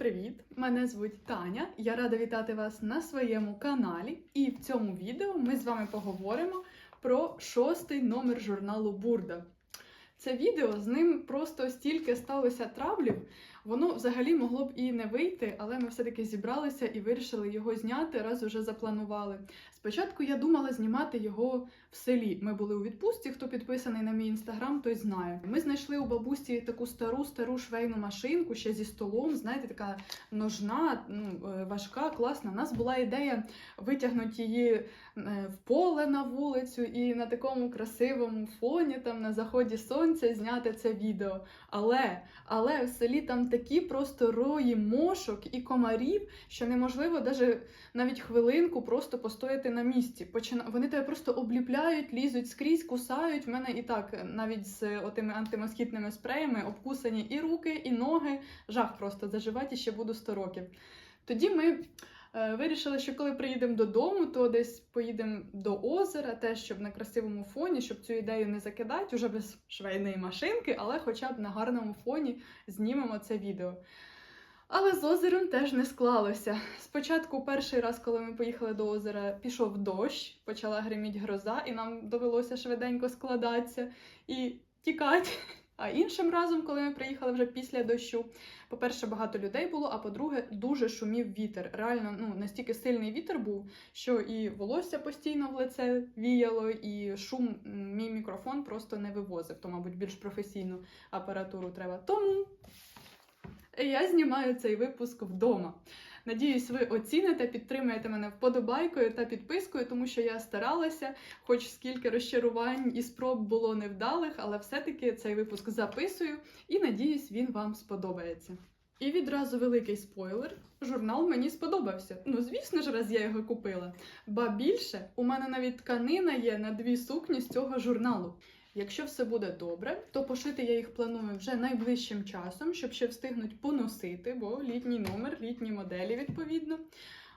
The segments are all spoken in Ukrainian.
Привіт! Мене звуть Таня. Я рада вітати вас на своєму каналі. І в цьому відео ми з вами поговоримо про шостий номер журналу Бурда. Це відео з ним просто стільки сталося травлів. Воно взагалі могло б і не вийти, але ми все-таки зібралися і вирішили його зняти, раз уже запланували. Спочатку я думала знімати його в селі. Ми були у відпустці. Хто підписаний на мій інстаграм, той знає. Ми знайшли у бабусі таку стару стару швейну машинку ще зі столом. Знаєте, така ножна, ну, е, важка, класна. У нас була ідея витягнути її е, в поле на вулицю і на такому красивому фоні, там на заході сонця, зняти це відео. Але, але в селі там такі просто рої мошок і комарів, що неможливо даже навіть хвилинку просто постояти на місці. Почина... Вони тебе просто обліпляють, лізуть скрізь, кусають. В мене і так навіть з отими антимоскітними спреями обкусані і руки, і ноги. Жах просто заживати ще буду 100 років. Тоді ми е, вирішили, що коли приїдемо додому, то десь поїдемо до озера, теж щоб на красивому фоні, щоб цю ідею не закидати уже без швейної машинки, але хоча б на гарному фоні знімемо це відео. Але з озером теж не склалося. Спочатку, перший раз, коли ми поїхали до озера, пішов дощ, почала гриміть гроза, і нам довелося швиденько складатися і тікати. А іншим разом, коли ми приїхали вже після дощу, по-перше, багато людей було, а по-друге, дуже шумів вітер. Реально, ну настільки сильний вітер був, що і волосся постійно в лице віяло, і шум мій мікрофон просто не вивозив. То, мабуть, більш професійну апаратуру треба. Тому я знімаю цей випуск вдома. Надіюсь, ви оціните, підтримаєте мене вподобайкою та підпискою, тому що я старалася, хоч скільки розчарувань і спроб було невдалих, але все-таки цей випуск записую і надіюсь, він вам сподобається. І відразу великий спойлер: журнал мені сподобався. Ну, звісно ж, раз я його купила. Ба більше, у мене навіть тканина є на дві сукні з цього журналу. Якщо все буде добре, то пошити я їх планую вже найближчим часом, щоб ще встигнуть поносити, бо літній номер, літні моделі відповідно.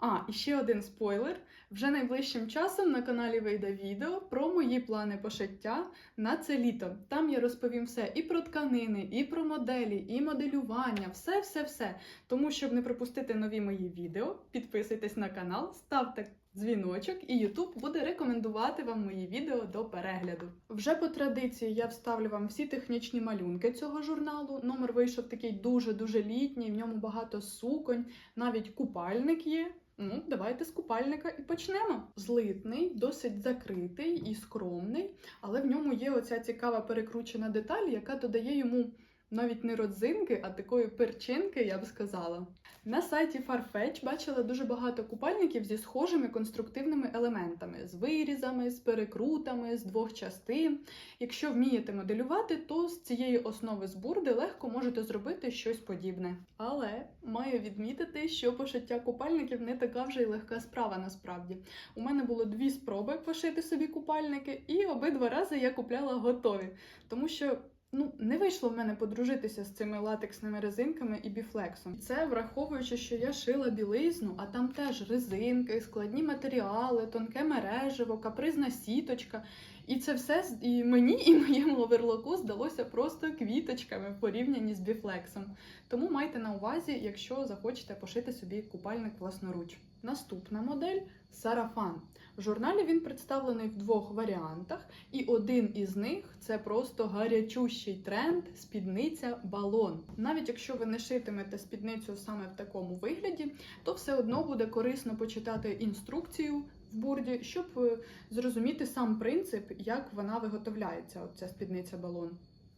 А, і ще один спойлер. Вже найближчим часом на каналі вийде відео про мої плани пошиття на це літо. Там я розповім все і про тканини, і про моделі, і моделювання, все, все, все. Тому, щоб не пропустити нові мої відео, підписуйтесь на канал, ставте дзвіночок, і YouTube буде рекомендувати вам мої відео до перегляду. Вже по традиції я вставлю вам всі технічні малюнки цього журналу. Номер вийшов такий дуже-дуже літній, в ньому багато суконь, навіть купальник є. Ну, давайте з купальника і почнемо. Злитний, досить закритий і скромний, але в ньому є оця цікава перекручена деталь, яка додає йому навіть не родзинки, а такої перчинки, я б сказала. На сайті Farfetch бачила дуже багато купальників зі схожими конструктивними елементами, з вирізами, з перекрутами, з двох частин. Якщо вмієте моделювати, то з цієї основи з бурди легко можете зробити щось подібне. Але маю відмітити, що пошиття купальників не така вже й легка справа насправді. У мене було дві спроби пошити собі купальники, і обидва рази я купляла готові, тому що. Ну, не вийшло в мене подружитися з цими латексними резинками і біфлексом. Це враховуючи, що я шила білизну, а там теж резинки, складні матеріали, тонке мережево, капризна сіточка. І це все і мені, і моєму оверлоку здалося просто квіточками в порівнянні з біфлексом. Тому майте на увазі, якщо захочете пошити собі купальник власноруч. Наступна модель сарафан. В журналі він представлений в двох варіантах, і один із них це просто гарячущий тренд спідниця балон. Навіть якщо ви не шитимете спідницю саме в такому вигляді, то все одно буде корисно почитати інструкцію в бурді, щоб е, зрозуміти сам принцип, як вона виготовляється, от ця спідниця балон.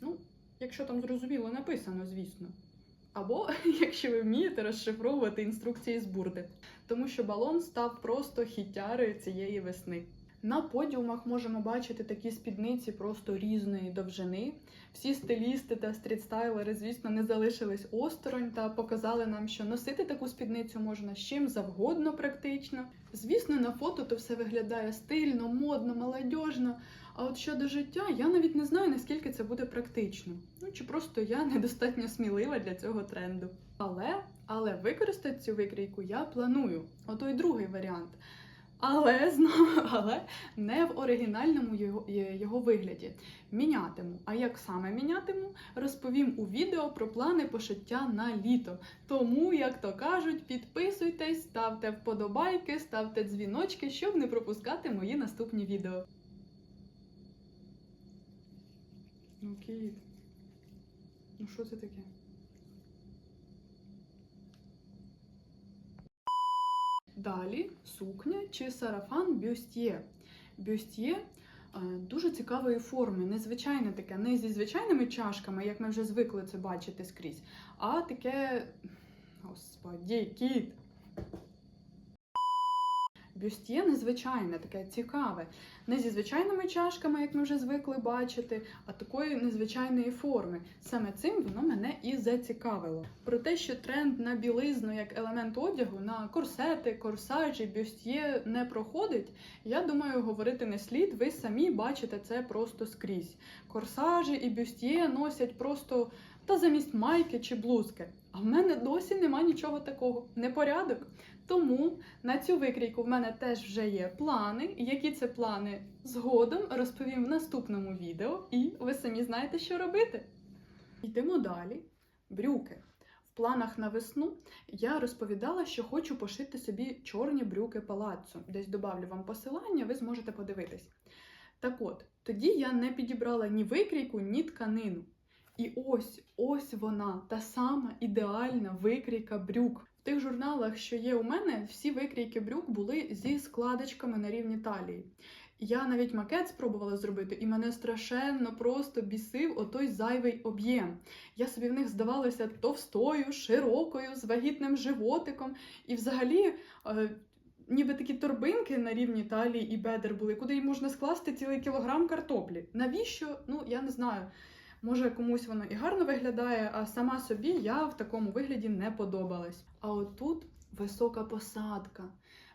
Ну, якщо там зрозуміло написано, звісно. Або якщо ви вмієте розшифровувати інструкції з бурди, тому що балон став просто хітярою цієї весни. На подіумах можемо бачити такі спідниці просто різної довжини. Всі стилісти та стрітстайлери, звісно, не залишились осторонь та показали нам, що носити таку спідницю можна з чим завгодно практично. Звісно, на фото то все виглядає стильно, модно, молодіжно. А от щодо життя, я навіть не знаю, наскільки це буде практично. Ну чи просто я недостатньо смілива для цього тренду. Але, але використати цю викрійку я планую. Отой другий варіант. Але знову, але не в оригінальному його, його вигляді. Мінятиму. А як саме мінятиму, розповім у відео про плани пошиття на літо. Тому, як то кажуть, підписуйтесь, ставте вподобайки, ставте дзвіночки, щоб не пропускати мої наступні відео. Ну, кіт. Ну що це таке? Далі сукня чи сарафан бюстьє. Бюстьє е, дуже цікавої форми, незвичайне таке, не зі звичайними чашками, як ми вже звикли це бачити скрізь, а таке. Господі, кіт. Бюстьє незвичайне, таке цікаве. Не зі звичайними чашками, як ми вже звикли бачити, а такої незвичайної форми. Саме цим воно мене і зацікавило. Про те, що тренд на білизну як елемент одягу, на корсети, корсажі, бюстьє не проходить, я думаю, говорити не слід. Ви самі бачите це просто скрізь. Корсажі і бюстьє носять просто та замість майки чи блузки. А в мене досі нема нічого такого. Непорядок. Тому на цю викрійку в мене теж вже є плани. Які це плани згодом розповім в наступному відео, і ви самі знаєте, що робити. Йдемо далі. Брюки. В планах на весну я розповідала, що хочу пошити собі чорні брюки палаццо. Десь добавлю вам посилання, ви зможете подивитись. Так от, тоді я не підібрала ні викрійку, ні тканину. І ось ось вона, та сама ідеальна викрійка брюк. Тих журналах, що є у мене, всі викрійки брюк були зі складочками на рівні талії. Я навіть макет спробувала зробити, і мене страшенно просто бісив отой зайвий об'єм. Я собі в них здавалася товстою, широкою, з вагітним животиком. І взагалі, е, ніби такі торбинки на рівні талії і бедер були, куди й можна скласти цілий кілограм картоплі. Навіщо? Ну, я не знаю. Може, комусь воно і гарно виглядає, а сама собі я в такому вигляді не подобалась. А отут висока посадка,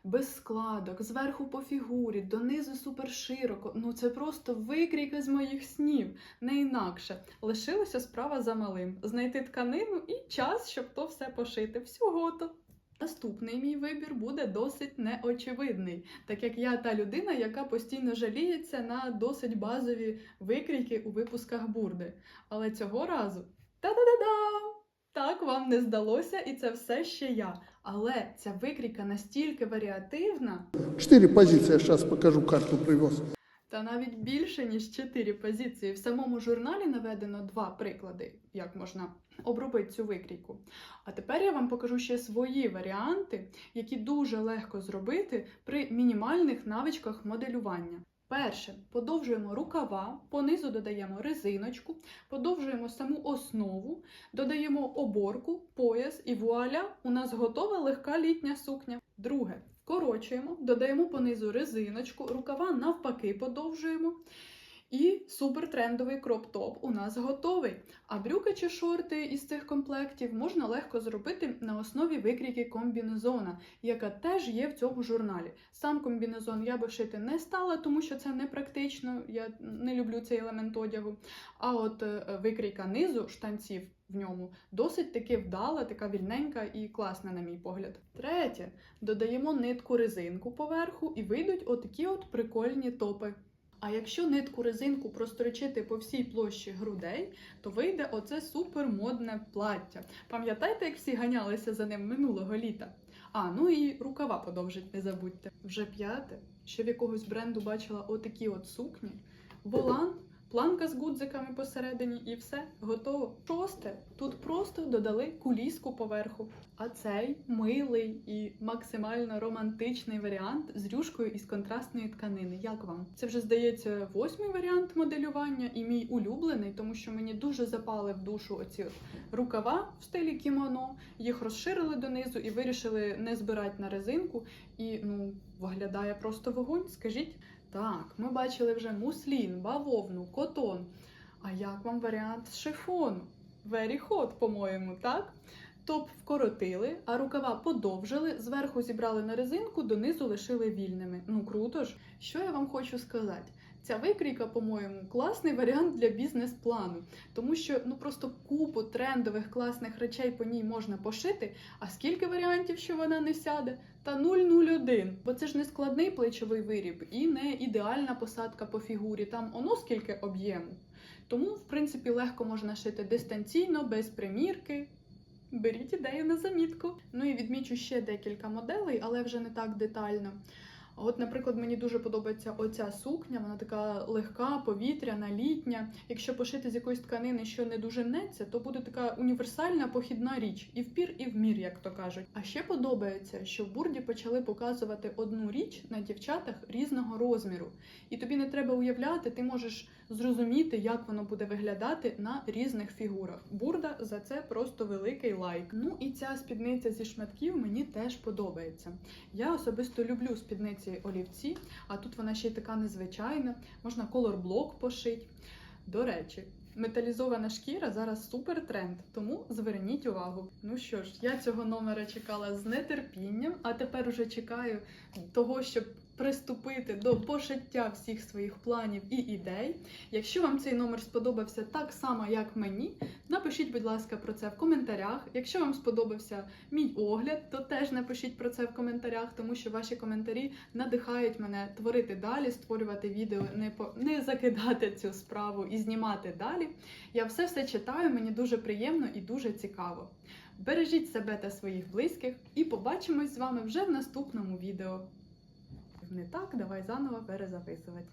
без складок, зверху по фігурі, донизу супер широко. Ну це просто викрійка з моїх снів, не інакше. Лишилася справа за малим: знайти тканину і час, щоб то все пошити. Всього то. Наступний мій вибір буде досить неочевидний, так як я та людина, яка постійно жаліється на досить базові викрійки у випусках бурди. Але цього разу та-да-да-дам! Так вам не здалося, і це все ще я. Але ця викрійка настільки варіативна, Четыре позиции, я сейчас покажу, карту привез. Та навіть більше ніж чотири позиції. В самому журналі наведено два приклади, як можна обробити цю викрійку. А тепер я вам покажу ще свої варіанти, які дуже легко зробити при мінімальних навичках моделювання. Перше, подовжуємо рукава, понизу додаємо резиночку, подовжуємо саму основу, додаємо оборку, пояс і вуаля, у нас готова легка літня сукня. Друге, вкорочуємо, додаємо понизу резиночку, рукава навпаки подовжуємо. І супертрендовий кроп-топ у нас готовий. А брюки чи шорти із цих комплектів можна легко зробити на основі викрійки комбінезона, яка теж є в цьому журналі. Сам комбінезон я би шити не стала, тому що це не практично, я не люблю цей елемент одягу. А от е, викрійка низу штанців в ньому досить таки вдала, така вільненька і класна, на мій погляд. Третє, додаємо нитку резинку поверху і вийдуть отакі от прикольні топи. А якщо нитку резинку прострочити по всій площі грудей, то вийде оце супермодне плаття. Пам'ятаєте, як всі ганялися за ним минулого літа? А, ну і рукава подовжить, не забудьте. Вже п'яте, що в якогось бренду бачила отакі от сукні. Волан, планка з гудзиками посередині і все, готово. Шосте, тут просто додали куліску поверху. А цей милий і максимально романтичний варіант з рюшкою із контрастної тканини. Як вам? Це вже здається восьмий варіант моделювання і мій улюблений, тому що мені дуже запали в душу оці рукава в стилі кімоно. Їх розширили донизу і вирішили не збирати на резинку. І ну виглядає просто вогонь. Скажіть. Так, ми бачили вже муслін, бавовну, котон. А як вам варіант з шифону? Very hot, по-моєму, так? Топ вкоротили, а рукава подовжили, зверху зібрали на резинку, донизу лишили вільними. Ну круто ж. Що я вам хочу сказати? Ця викрійка, по-моєму, класний варіант для бізнес-плану, тому що ну просто купу трендових класних речей по ній можна пошити. А скільки варіантів, що вона не сяде? Та 001. Бо це ж не складний плечовий виріб і не ідеальна посадка по фігурі. Там оно скільки об'єму. Тому, в принципі, легко можна шити дистанційно, без примірки. Беріть ідею на замітку. Ну і відмічу ще декілька моделей, але вже не так детально. От, наприклад, мені дуже подобається оця сукня, вона така легка, повітряна, літня. Якщо пошити з якоїсь тканини, що не дуже мнеться, то буде така універсальна похідна річ, і впір, і вмір, як то кажуть. А ще подобається, що в бурді почали показувати одну річ на дівчатах різного розміру. І тобі не треба уявляти, ти можеш зрозуміти, як воно буде виглядати на різних фігурах. Бурда за це просто великий лайк. Ну і ця спідниця зі шматків мені теж подобається. Я особисто люблю спідниці олівці, а тут вона ще й така незвичайна. Можна колорблок пошити. До речі, металізована шкіра зараз супер тренд, тому зверніть увагу. Ну що ж, я цього номера чекала з нетерпінням, а тепер уже чекаю того, щоб приступити до пошиття всіх своїх планів і ідей. Якщо вам цей номер сподобався так само, як мені, напишіть, будь ласка, про це в коментарях. Якщо вам сподобався мій огляд, то теж напишіть про це в коментарях, тому що ваші коментарі надихають мене творити далі, створювати відео, не по не закидати цю справу і знімати далі. Я все все читаю, мені дуже приємно і дуже цікаво. Бережіть себе та своїх близьких і побачимось з вами вже в наступному відео. Не так, давай заново перезаписувати.